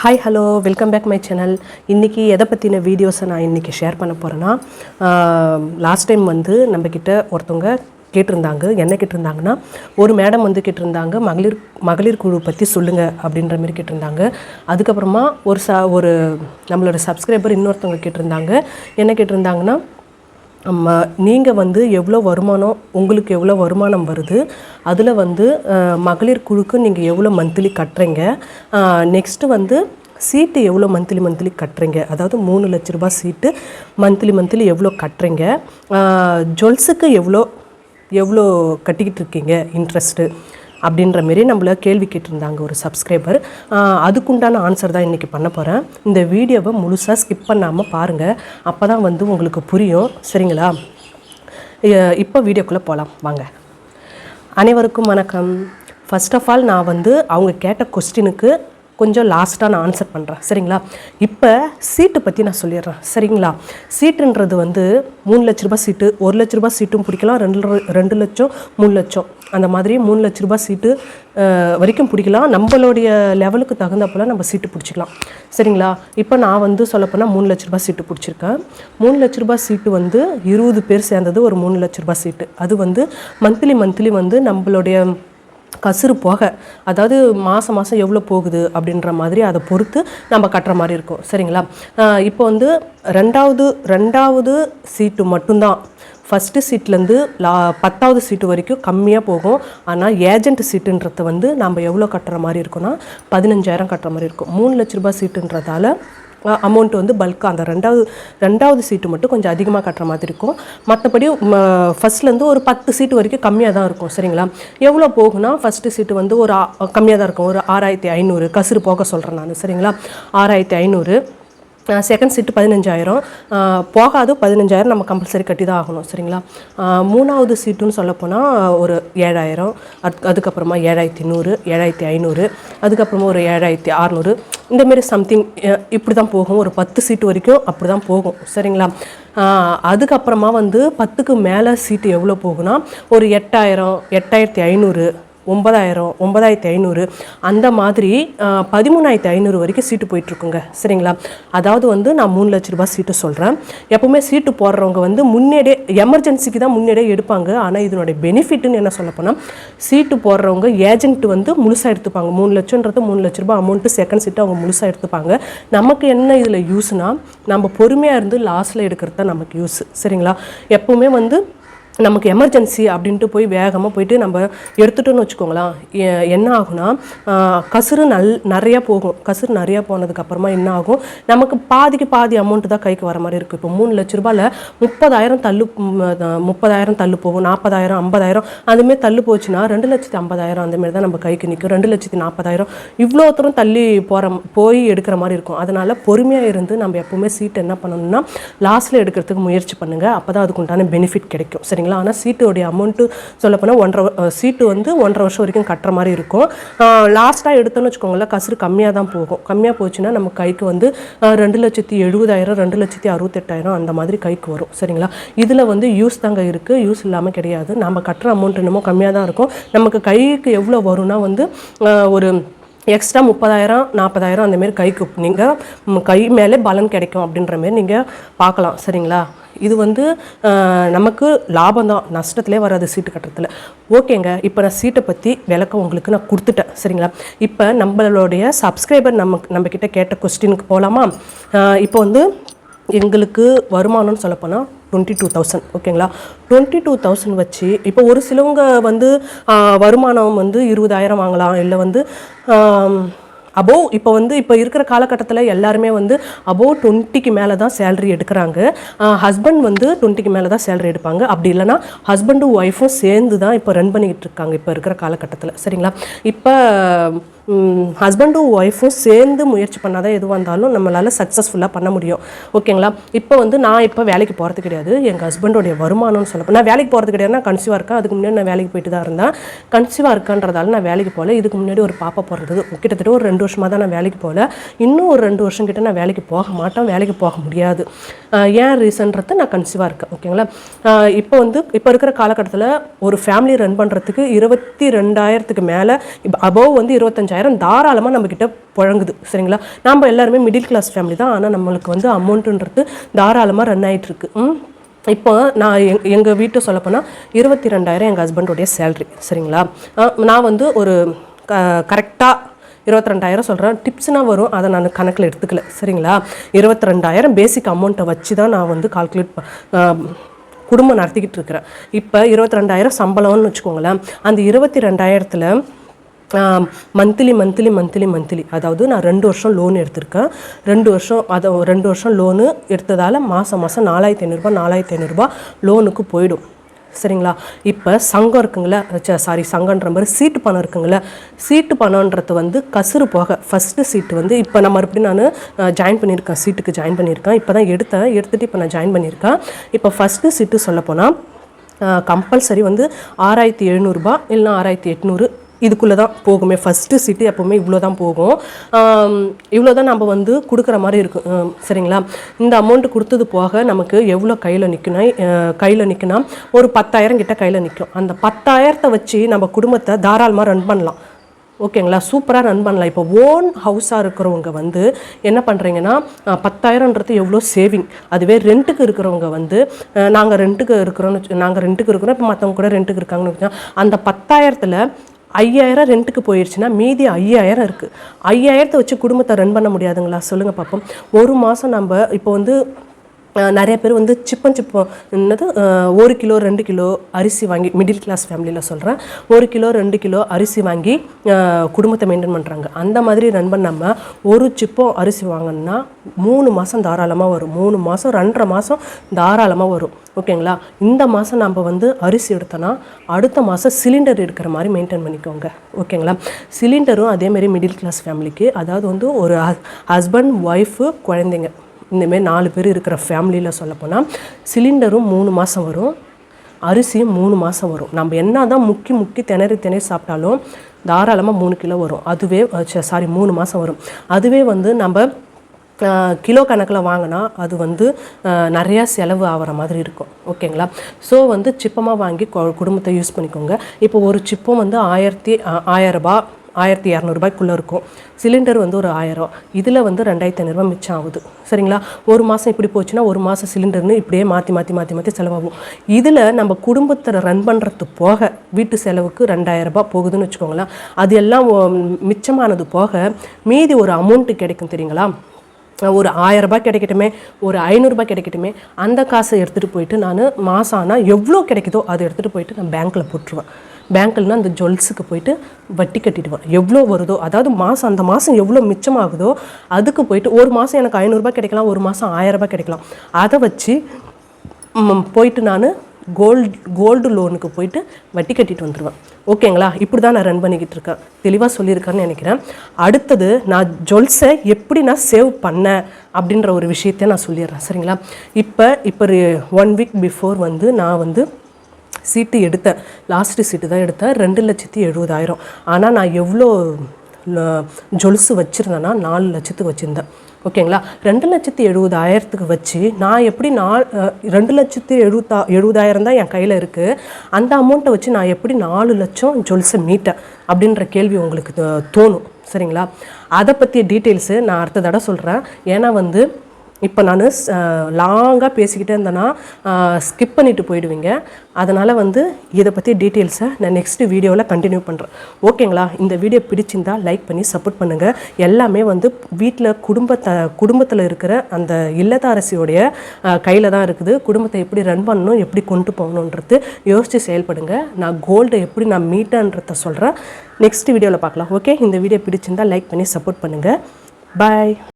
Hi hello welcome back my channel இன்றைக்கி எதை பற்றின வீடியோஸை நான் இன்றைக்கி ஷேர் பண்ண போகிறேன்னா லாஸ்ட் டைம் வந்து நம்மக்கிட்ட ஒருத்தவங்க கேட்டிருந்தாங்க. என்ன கேட்டிருந்தாங்கன்னா ஒரு மேடம் வந்து கேட்டிருந்தாங்க மகளிர் மகளிர் குழு பற்றி சொல்லுங்கள் அப்படின்ற மாதிரி கேட்டிருந்தாங்க. அதுக்கப்புறமா ஒரு ச ஒரு நம்மளோட சப்ஸ்கிரைபர் இன்னொருத்தவங்க கேட்டிருந்தாங்க. என்ன கேட்டிருந்தாங்கன்னா நீங்கள் வந்து எவ்வளோ வருமானம் உங்களுக்கு எவ்வளோ வருமானம் வருது அதில் வந்து மகளிர் குழுக்கு நீங்கள் எவ்வளோ மந்த்லி கட்டுறீங்க நெக்ஸ்ட்டு வந்து சீட்டு எவ்வளோ மந்த்லி மந்த்லி கட்டுறீங்க அதாவது மூணு லட்ச ரூபா சீட்டு மந்த்லி மந்த்லி எவ்வளோ கட்டுறீங்க ஜுவல்ஸுக்கு எவ்வளோ எவ்வளோ கட்டிக்கிட்டு இருக்கீங்க இன்ட்ரெஸ்ட்டு அப்படின்ற மாரி நம்மள கேள்வி கேட்டிருந்தாங்க ஒரு சப்ஸ்கிரைபர் அதுக்குண்டான ஆன்சர் தான் இன்றைக்கி பண்ண போகிறேன் இந்த வீடியோவை முழுசாக ஸ்கிப் பண்ணாமல் பாருங்கள் அப்போ தான் வந்து உங்களுக்கு புரியும். சரிங்களா? இப்போ வீடியோக்குள்ளே போகலாம் வாங்க. அனைவருக்கும் வணக்கம். ஃபஸ்ட் ஆஃப் ஆல் நான் வந்து அவங்க கேட்ட கொஸ்டினுக்கு கொஞ்சம் லாஸ்ட்டாக நான் ஆன்சர் பண்ணுறேன் சரிங்களா? இப்போ சீட்டு பற்றி நான் சொல்லிடுறேன். சரிங்களா? சீட்டுன்றது வந்து மூணு லட்ச ரூபா சீட்டு ஒரு லட்ச ரூபா சீட்டும் பிடிக்கலாம். ரெண்டு ரெண்டு லட்சம் மூணு லட்சம். அந்த மாதிரி மூணு லட்ச ரூபா சீட்டு வரைக்கும் பிடிக்கலாம். நம்மளுடைய லெவலுக்கு தகுந்தப்போல நம்ம சீட்டு பிடிச்சிக்கலாம். சரிங்களா? இப்போ நான் வந்து சொல்லப்போனால் மூணு லட்ச ரூபா சீட்டு பிடிச்சிருக்கேன். மூணு லட்ச ரூபா சீட்டு வந்து இருபது பேர் சேர்ந்தது ஒரு மூணு லட்ச ரூபா சீட்டு அது வந்து மந்த்லி மந்த்லி வந்து நம்மளுடைய கசுறு போக அதாவது மாதம் மாதம் எவ்வளோ போகுது அப்படின்ற மாதிரி அதை பொறுத்து நம்ம கட்டுற மாதிரி இருக்கும். சரிங்களா? இப்போ வந்து ரெண்டாவது ரெண்டாவது சீட்டு மட்டும்தான். ஃபஸ்ட்டு சீட்லேருந்து லா பத்தாவது சீட்டு வரைக்கும் கம்மியாக போகும். ஆனால் ஏஜென்ட் சீட்டுன்றத வந்து நம்ம எவ்வளோ கட்டுற மாதிரி இருக்கும்னா பதினஞ்சாயிரம் கட்டுற மாதிரி இருக்கும். மூணு லட்ச ரூபாய் சீட்டுன்றதால அமௌண்ட் வந்து பல்காக அந்த ரெண்டாவது ரெண்டாவது சீட்டு மட்டும் கொஞ்சம் அதிகமாக கட்டுற மாதிரி இருக்கும். மற்றபடி ஃபஸ்ட்லேருந்து ஒரு பத்து சீட்டு வரைக்கும் கம்மியாக தான் இருக்கும் சரிங்களா? எவ்வளோ போகும்னா ஃபஸ்ட்டு சீட்டு வந்து ஒரு கம்மியாக தான் இருக்கும். ஒரு ஆறாயிரத்தி ஐநூறு கசுறு போக சொல்கிறேன் நான் சரிங்களா? ஆறாயிரத்தி ஐநூறு. செகண்ட் சீட்டு பதினஞ்சாயிரம். போகாது பதினஞ்சாயிரம் நம்ம கம்பல்சரி கட்டி தான் ஆகணும் சரிங்களா? மூணாவது சீட்டுன்னு சொல்லப்போனால் ஒரு ஏழாயிரம் அத் அதுக்கப்புறமா ஏழாயிரத்தி நூறு ஏழாயிரத்தி ஐநூறு அதுக்கப்புறமா ஒரு ஏழாயிரத்தி அறநூறு. இந்தமாரி சம்திங் இப்படி தான் போகும். ஒரு பத்து சீட்டு வரைக்கும் அப்படி தான் போகும் சரிங்களா? அதுக்கப்புறமா வந்து பத்துக்கு மேலே சீட்டு எவ்வளோ போகும்னா ஒரு எட்டாயிரம் எட்டாயிரத்தி ஐநூறு ஒன்பதாயிரம் ஒன்பதாயிரத்தி ஐநூறு. அந்த மாதிரி பதிமூணாயிரத்தி ஐநூறு வரைக்கும் சீட்டு போயிட்டுருக்குங்க. சரிங்களா? அதாவது வந்து நான் மூணு லட்ச ரூபாய் சீட்டு சொல்கிறேன் எப்போவுமே சீட்டு போடுறவங்க வந்து முன்னேடியே எமர்ஜென்சிக்கு தான் முன்னேடியே எடுப்பாங்க. ஆனால் இதனுடைய பெனிஃபிட்னு என்ன சொல்ல போனால் சீட்டு போடுறவங்க ஏஜென்ட் வந்து முழுசாக எடுத்துப்பாங்க. மூணு லட்சன்றது மூணு லட்ச ரூபாய் அமௌண்ட்டு செகண்ட் சீட்டு அவங்க முழுசாக எடுத்துப்பாங்க. நமக்கு என்ன இதில் யூஸ்னால் நம்ம பொறுமையாக இருந்து லாஸ்ட்டில் எடுக்கிறது தான் நமக்கு யூஸ் சரிங்களா? எப்போவுமே வந்து நமக்கு எமர்ஜென்சி அப்படின்ட்டு போய் வேகமாக போயிட்டு நம்ம எடுத்துட்டோன்னு வச்சுக்கோங்களேன். என்ன ஆகும்னா கசுறு நல் நிறையா போகும். கசுறு நிறையா போனதுக்கப்புறமா என்ன ஆகும்? நமக்கு பாதிக்கு பாதி அமௌண்ட்டு தான் கைக்கு வர மாதிரி இருக்கும் இப்போ மூணு லட்ச ரூபாயில் முப்பதாயிரம் தள்ளு முப்பதாயிரம் தள்ளு போகும். நாற்பதாயிரம் ஐம்பதாயிரம் அதுமாரி தள்ளு போச்சுன்னா ரெண்டு லட்சத்தி ஐம்பதாயிரம் அந்தமாரி தான் நம்ம கைக்கு நிற்கும் ரெண்டு லட்சத்தி நாற்பதாயிரம் இவ்வளோ தூரம் தள்ளி போகிற போய் எடுக்கிற மாதிரி இருக்கும். அதனால் பொறுமையாக இருந்து நம்ம எப்போவுமே சீட் என்ன பண்ணணும்னா லாஸ்ட்டில் எடுக்கிறதுக்கு முயற்சி பண்ணுங்கள் அப்போ தான் அதுக்குண்டான பெனிஃபிட் கிடைக்கும். சரிங்களா ஆனால் சீட்டுடைய அமௌண்ட்டு சொல்லப்போனால் ஒன்றரை சீட்டு வந்து ஒன்றரை வருஷம் வரைக்கும் கட்டுற மாதிரி இருக்கும். லாஸ்ட்டாக எடுத்தோன்னு வச்சுக்கோங்களேன் கசுறு கம்மியாக தான் போகும். கம்மியாக போச்சுன்னா நம்ம கைக்கு வந்து ரெண்டு லட்சத்தி எழுபதாயிரம் ரெண்டு லட்சத்தி அறுபத்தெட்டாயிரம் அந்த மாதிரி கைக்கு வரும். சரிங்களா? இதில் வந்து யூஸ் தாங்க இருக்குது யூஸ் இல்லாமல் கிடையாது. நம்ம கட்டுற அமௌண்ட் என்னமோ கம்மியாக தான் இருக்கும். நமக்கு கைக்கு எவ்வளோ வரும்னா வந்து ஒரு எக்ஸ்ட்ரா முப்பதாயிரம் நாற்பதாயிரம் அந்தமாரி கைக்கு நீங்கள் கை மேலே பலன் கிடைக்கும் அப்படின்ற மாரி நீங்கள் பார்க்கலாம். சரிங்களா? இது வந்து நமக்கு லாபம் தான். நஷ்டத்திலே வராது சீட்டு கட்டுறதுல. ஓகேங்க. இப்போ நான் சீட்டை பற்றி விளக்கம் உங்களுக்கு நான் கொடுத்துட்டேன். சரிங்களா? இப்போ நம்மளுடைய சப்ஸ்கிரைபர் நம்ம நம்மக்கிட்ட கேட்ட கொஸ்டினுக்கு போகலாமா இப்போ வந்து எங்களுக்கு வருமானம்னு சொல்லப்போனால் டுவெண்ட்டி டூ தௌசண்ட் ஓகேங்களா டுவெண்ட்டி டூ தௌசண்ட் வச்சு இப்போ ஒரு சிலவங்க வந்து வருமானம் வந்து இருபதாயிரம் வாங்கலாம். இல்லை வந்து அபோவ் இப்போ வந்து இப்போ இருக்கிற காலகட்டத்தில் எல்லாருமே வந்து அபோவ் டுவெண்ட்டிக்கு மேலே தான் சேலரி எடுக்கிறாங்க. ஹஸ்பண்ட் வந்து டுவெண்ட்டிக்கு மேலே தான் சேலரி எடுப்பாங்க. அப்படி இல்லைனா ஹஸ்பண்டும் ஒய்ஃபும் சேர்ந்து தான் இப்போ ரன் பண்ணிக்கிட்டு இருக்காங்க இப்போ இருக்கிற காலகட்டத்தில். சரிங்களா? இப்போ ஹஸ்பண்டும் ஒய்ஃபும் சேர்ந்து முயற்சி பண்ணால் தான் எதுவாக இருந்தாலும் நம்மளால் சக்ஸஸ்ஃபுல்லாக பண்ண முடியும். ஓகேங்களா இப்போ வந்து நான் இப்போ வேலைக்கு போகிறது கிடையாது. எங்கள் ஹஸ்பண்டோடைய வருமானம்னு சொல்லப்போ நான் வேலைக்கு போகிறது கிடையாது. நான் கன்சீவாக இருக்கேன். அதுக்கு முன்னாடி நான் வேலைக்கு போயிட்டு தான் இருந்தேன். கன்சீவாக இருக்கன்றதால நான் வேலைக்கு போகல. இதுக்கு முன்னாடி ஒரு பாப்பா போகிறது கிட்டத்தட்ட ஒரு ரெண்டு வருஷமாக தான் நான் வேலைக்கு போகல. இன்னும் ஒரு ரெண்டு வருஷம் கிட்ட நான் வேலைக்கு போக மாட்டேன். வேலைக்கு போக முடியாது. ஏன் ரீசன்றத நான் கன்சீவாக இருக்கேன். ஓகேங்களா இப்போ வந்து இப்போ இருக்கிற காலகட்டத்தில் ஒரு ஃபேமிலி ரன் பண்ணுறதுக்கு இருபத்தி ரெண்டாயிரத்துக்கு மேலே இப்போ அபோவ் வந்து இருபத்தஞ்சாயிரம் இருபத்தஞ்சாயிரம் தாராளமாக நம்மக்கிட்ட புழங்குது சரிங்களா? நம்ம எல்லாருமே மிடில் கிளாஸ் ஃபேமிலி தான். ஆனால் நம்மளுக்கு வந்து அமௌண்ட்டுன்றது தாராளமாக ரன் ஆகிட்டுருக்கு ம்? இப்போ நான் எங் எங்கள் வீட்டை சொல்லப்போனால் இருபத்தி ரெண்டாயிரம் எங்கள் ஹஸ்பண்டோடைய சேல்ரி சரிங்களா? நான் வந்து ஒரு க கரெக்டாக இருபத்தி ரெண்டாயிரம் சொல்கிறேன் டிப்ஸ்னால் வரும். அதை நான் கணக்கில் எடுத்துக்கல சரிங்களா? இருபத்தி ரெண்டாயிரம் பேசிக் அமௌண்ட்டை வச்சு தான் நான் வந்து கால்குலேட் குடும்பம் நடத்திக்கிட்டு இருக்கிறேன். இப்போ இருபத்தி ரெண்டாயிரம் சம்பளம்னு வச்சுக்கோங்களேன். அந்த இருபத்தி ரெண்டாயிரத்தில் மந்த்லி மந்த்லி மந்த்லி மந்த்லி அதாவது நான் ரெண்டு வருஷம் லோன் எடுத்திருக்கேன். ரெண்டு வருஷம் அதை ரெண்டு வருஷம் லோனு எடுத்ததால் மாதம் மாதம் நாலாயிரத்தி ஐநூறுரூபா நாலாயிரத்தி ஐநூறுரூபா லோனுக்கு போயிடும். சரிங்களா? இப்போ சங்கம் இருக்குங்களே சாரி சங்கன்ற மாதிரி சீட்டு பணம் இருக்குங்களே சீட்டு பணம்ன்றது வந்து கசுறு போக. ஃபஸ்ட்டு சீட்டு வந்து இப்போ நான் மறுபடியும் நான் ஜாயின் பண்ணியிருக்கேன். சீட்டுக்கு ஜாயின் பண்ணியிருக்கேன். இப்போ தான் எடுத்தேன். எடுத்துகிட்டு இப்போ நான் ஜாயின் பண்ணியிருக்கேன். இப்போ ஃபஸ்ட்டு சீட்டு சொல்லப்போனால் கம்பல்சரி வந்து ஆறாயிரத்தி எழுநூறுபா இல்லைனா ஆறாயிரத்தி எட்நூறு இதுக்குள்ளே தான் போகுமே. ஃபஸ்ட்டு சீட்டு எப்போவுமே இவ்வளோ தான் போகும். இவ்வளோ தான் நம்ம வந்து கொடுக்குற மாதிரி இருக்கும் சரிங்களா? இந்த அமௌண்ட்டு கொடுத்தது போக நமக்கு எவ்வளோ கையில் நிற்கணும் கையில் நிற்கணும் ஒரு பத்தாயிரம் கிட்ட கையில் நிற்கும் அந்த பத்தாயிரத்தை வச்சு நம்ம குடும்பத்தை தாராளமாக ரன் பண்ணலாம். ஓகேங்களா? சூப்பராக ரன் பண்ணலாம். இப்போ ஓன் ஹவுஸாக இருக்கிறவங்க வந்து என்ன பண்ணுறீங்கன்னா பத்தாயிரன்றது எவ்வளோ சேவிங் அதுவே ரெண்ட்டுக்கு இருக்கிறவங்க வந்து நாங்கள் ரெண்ட்டுக்கு இருக்கிறோன்னு நாங்கள் ரெண்ட்டுக்கு இருக்கிறோம் இப்போ மற்றவங்க கூட ரெண்ட்டுக்கு இருக்காங்கன்னு வச்சுக்கோங்க. அந்த பத்தாயிரத்தில் ஐயாயிரம் ரெண்ட்டுக்கு போயிடுச்சுன்னா மீதி ஐயாயிரம் இருக்குது ஐயாயிரத்தை வச்சு குடும்பத்தை ரன் பண்ண முடியாதுங்களா? சொல்லுங்கள் பார்ப்போம் ஒரு மாதம் நம்ம இப்போ வந்து நிறைய பேர் வந்து சிப்பம் சிப்பம் என்னது ஒரு கிலோ ரெண்டு கிலோ அரிசி வாங்கி மிடில் கிளாஸ் ஃபேமிலியில் சொல்கிறேன் ஒரு கிலோ ரெண்டு கிலோ அரிசி வாங்கி குடும்பத்தை மெயின்டைன் பண்ணுறாங்க அந்த மாதிரி ரன் பண்ணாமல் ஒரு சிப்பம் அரிசி வாங்கினா மூணு மாதம் தாராளமாக வரும். மூணு மாதம் ரெண்டரை மாதம் தாராளமாக வரும். ஓகேங்களா இந்த மாதம் நம்ம வந்து அரிசி எடுத்தோன்னா அடுத்த மாதம் சிலிண்டர் எடுக்கிற மாதிரி மெயின்டைன் பண்ணிக்கோங்க. ஓகேங்களா சிலிண்டரும் அதேமாரி மிடில் கிளாஸ் ஃபேமிலிக்கு அதாவது வந்து ஒரு ஹஸ்பண்ட் ஒய்ஃபு குழந்தைங்க. இந்தமாரி நாலு பேர் இருக்கிற ஃபேமிலியில் சொல்லப்போனால் சிலிண்டரும் மூணு மாதம் வரும் அரிசியும் மூணு மாதம் வரும். நம்ம என்ன தான் முக்கி முக்கி திணறி திணறி சாப்பிட்டாலும் தாராளமாக மூணு கிலோ வரும். அதுவே சாரி மூணு மாதம் வரும். அதுவே வந்து நம்ம கிலோ கணக்கில் வாங்கினா அது வந்து நிறையா செலவு ஆகிற மாதிரி இருக்கும். ஓகேங்களா ஸோ வந்து சிப்பமாக வாங்கி கொ- குடும்பத்தை யூஸ் பண்ணிக்கோங்க. இப்போ ஒரு சிப்பம் வந்து ஆயிரத்தி அஹ், ஆயிரம் ரூபாய் ஆயிரத்தி இரநூறுபாய்க்குள்ளே இருக்கும். சிலிண்டர் வந்து ஒரு ஆயிரம். இதில் வந்து ரெண்டாயிரத்தி ஐநூறுரூவா மிச்சம் ஆகுது. சரிங்களா? ஒரு மாதம் இப்படி போச்சுன்னா ஒரு மாதம் சிலிண்டர்னு இப்படியே மாற்றி மாற்றி மாற்றி மாற்றி செலவாகும். இதில் நம்ம குடும்பத்தை ரன் பண்ணுறது போக வீட்டு செலவுக்கு ரெண்டாயிரம் ரூபாய் போகுதுன்னு வச்சுக்கோங்களேன். அது எல்லாம் மிச்சமானது போக மீதி ஒரு அமௌண்ட்டு கிடைக்கும் தெரியுங்களா? ஒரு ஆயரரூபா கிடைக்கட்டுமே ஒரு ஐநூறுரூபா கிடைக்கட்டுமே அந்த காசை எடுத்துகிட்டு போயிட்டு நான் மாதம் ஆனால் எவ்வளோ கிடைக்குதோ அதை எடுத்துகிட்டு போயிட்டு நான் பேங்க்கில் போட்டுருவேன். பேங்க்கில்னால் அந்த ஜுவல்ஸுக்கு போயிட்டு வட்டி கட்டிடுவேன். எவ்வளோ வருதோ அதாவது மாதம் அந்த மாதம் எவ்வளோ மிச்சமாகுதோ அதுக்கு போயிட்டு ஒரு மாதம் எனக்கு ஐநூறுரூபா கிடைக்கலாம் ஒரு மாதம் ஆயரரூபா கிடைக்கலாம். அதை வச்சு போயிட்டு நான் கோல்டு கோல்டு லோனுக்கு போயிட்டு வட்டி கட்டிட்டு வந்துடுவேன் ஓகேங்களா இப்படி தான் நான் ரன் பண்ணிக்கிட்டு இருக்கேன். தெளிவாக சொல்லியிருக்கேன்னு நினைக்கிறேன். அடுத்தது நான் ஜுவல்ஸை எப்படி நான் சேவ் பண்ணேன் அப்படின்ற ஒரு விஷயத்த நான் சொல்லிடுறேன். சரிங்களா? இப்போ இப்போ ஒன் வீக் பிஃபோர் வந்து நான் வந்து சீட்டு எடுத்தேன். லாஸ்ட்டு சீட்டு தான் எடுத்தேன். ரெண்டு லட்சத்தி எழுபதாயிரம். ஆனால் நான் எவ்வளோ ஜொல்ஸு வச்சுருந்தேன்னா நாலு லட்சத்துக்கு வச்சுருந்தேன். ஓகேங்களா? ரெண்டு லட்சத்தி எழுபதாயிரத்துக்கு வச்சு நான் எப்படி நான் ரெண்டு லட்சத்தி எழுபத்தா எழுபதாயிரம் தான் என் கையில் இருக்குது அந்த அமௌண்ட்டை வச்சு நான் எப்படி நாலு லட்சம் ஜொல்ஸை மீட்டேன் அப்படின்ற கேள்வி உங்களுக்கு தோணும். சரிங்களா? அதை பற்றிய டீட்டெயில்ஸு நான் அடுத்த தடவை சொல்கிறேன் ஏன்னா வந்து இப்போ நான் லாங்காக பேசிக்கிட்டே இருந்தேன்னா ஸ்கிப் பண்ணிட்டு போயிடுவீங்க. அதனால் வந்து இதை பற்றி டீட்டெயில்ஸை நான் நெக்ஸ்ட் வீடியோவில் கண்டினியூ பண்ணுறேன் ஓகேங்களா? இந்த வீடியோ பிடிச்சிருந்தா லைக் பண்ணி சப்போர்ட் பண்ணுங்கள் எல்லாமே வந்து வீட்டில் குடும்பத்தை குடும்பத்தில் இருக்கிற அந்த இல்லத்தரசியோடைய கையில் தான் இருக்குது. குடும்பத்தை எப்படி ரன் பண்ணணும் எப்படி கொண்டு போகணுன்றது யோசித்து செயல்படுங்க. நான் கோல்டை எப்படி நான் மீட்டன்றத சொல்கிறேன் நெக்ஸ்ட் வீடியோவில் பார்க்கலாம். ஓகே இந்த வீடியோ பிடிச்சிருந்தா லைக் பண்ணி சப்போர்ட் பண்ணுங்கள் பாய்